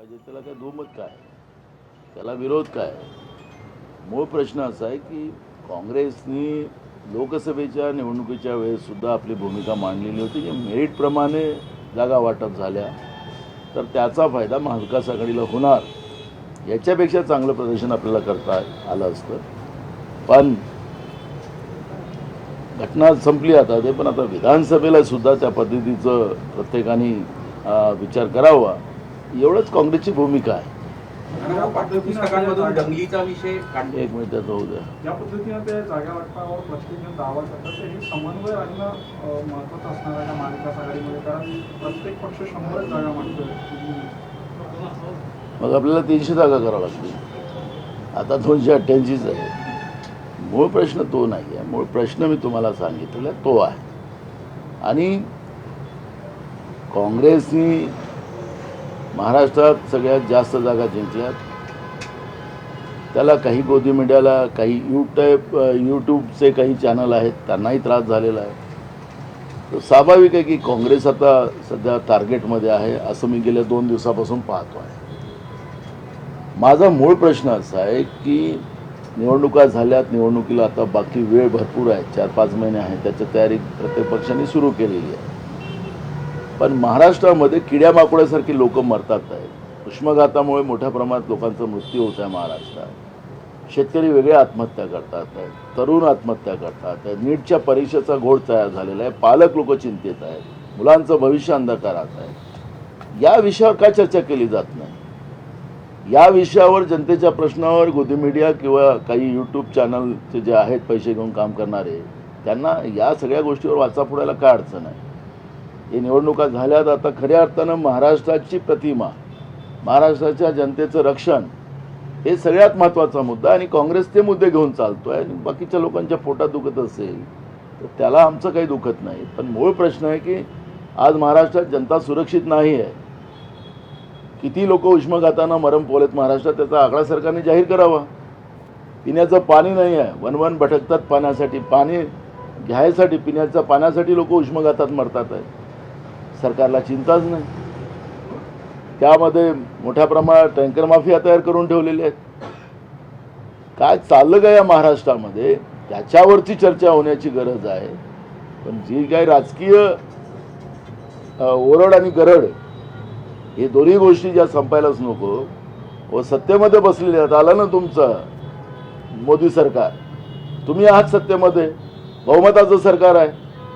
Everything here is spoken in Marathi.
पाहिजे त्याला काय दुमत काय? त्याला विरोध काय? मूळ प्रश्न असा आहे की काँग्रेसनी लोकसभेच्या निवडणुकीच्या वेळेस सुद्धा आपली भूमिका मांडलेली होती. की मेरिटप्रमाणे जागा वाटप झाल्या तर त्याचा फायदा महाविकास आघाडीला होणार. याच्यापेक्षा चांगलं प्रदर्शन आपल्याला करता आलं असतं. पण घटना संपली आता ते पण आता विधानसभेला सुद्धा त्या पद्धतीचं प्रत्येकाने विचार करावा. एवढंच काँग्रेसची भूमिका आहे. दंगलीचा विषय एक मिनिटात होऊ द्या. ज्या पद्धतीनं ते जागा वाटपावर प्रत्येकजण दावा करतात ते हे समन्वय आणणं अं, महत्त्वाचं असणार आहे या महाविकास आघाडीमध्ये कारण प्रत्येक पक्ष शंभरच जागा मागतोय मग आपल्याला तीनशे जागा करावं लागतील. आता दोनशे अठ्ठ्याऐंशीच आहे. मूळ प्रश्न तो नाही आहे मूळ प्रश्न मी तुम्हाला सांगितलेला तो आहे. आणि काँग्रेसनी महाराष्ट्रात सगळ्यात जास्त जागा जिंकल्यात. त्याला काही गोदी मीडियाला काही यूट्यूब यूट्यूबचे काही चॅनल आहेत त्यांनाही त्रास झालेला आहे. तर स्वाभाविक आहे की काँग्रेस आता सध्या टार्गेटमध्ये आहे असं मी गेल्या दोन दिवसापासून पाहतो आहे. माझा मूळ प्रश्न असा आहे की निवडणुका झाल्यात निवडणुकीला आता बाकी वेळ भरपूर आहे चार पाच महिने आहेत त्याची तयारी प्रत्येक पक्षाने सुरू केलेली आहे. पण महाराष्ट्रामध्ये किड्या किड्यामाकोड्यासारखी लोक मरतात आहेत उष्माघातामुळे मोठ्या प्रमाणात लोकांचा मृत्यू होत आहे महाराष्ट्रात. शेतकरी वेगळे आत्महत्या करतात आहेत तरुण आत्महत्या करतात आहेत नीटच्या परीक्षेचा घोड तयार झालेला आहे. पालक लोक चिंतित आहेत. मुलांचं भविष्य अंधकारात आहे. या विषयावर का चर्चा केली जात नाही? या विषयावर जनतेच्या प्रश्नावर गोदी मीडिया किंवा काही यूट्यूब चॅनलचे जे आहेत पैसे घेऊन काम करणारे त्यांना या सगळ्या गोष्टीवर वाचा फोडायला काय अडचण आहे? हे निवडणुका झाल्यात आता खऱ्या अर्थानं महाराष्ट्राची प्रतिमा महाराष्ट्राच्या जनतेचं रक्षण हे सगळ्यात महत्त्वाचा मुद्दा आणि काँग्रेस ते मुद्दे घेऊन चालतोय आणि बाकीच्या लोकांच्या पोटात दुखत असेल तर त्याला आमचं काही दुखत नाही. पण मूळ प्रश्न आहे की आज महाराष्ट्रात जनता सुरक्षित नाही आहे. किती लोक उष्माघातानं मरम पोलेत महाराष्ट्रात त्याचा आकडा सरकारने जाहीर करावा. पिण्याचं पाणी नाही आहे. वन वन भटकतात पाण्यासाठी पाणी घ्यायसाठी पिण्याच्या पाण्यासाठी लोक उष्माघातात मरतात आहे. सरकारला चिंताच नाही. त्यामध्ये मोठ्या प्रमाणात टँकर माफिया तयार करून ठेवलेल्या आहेत. काय चाललं का या महाराष्ट्रामध्ये? त्याच्यावरची चर्चा होण्याची गरज आहे. पण जी काय राजकीय ओरड आणि गरड हे दोन्ही गोष्टी ज्या संपायलाच नको व सत्तेमध्ये बसलेले आहेत. आलं ना तुमचं? मोदी सरकार. तुम्ही आहात सत्तेमध्ये. बहुमताचं सरकार आहे.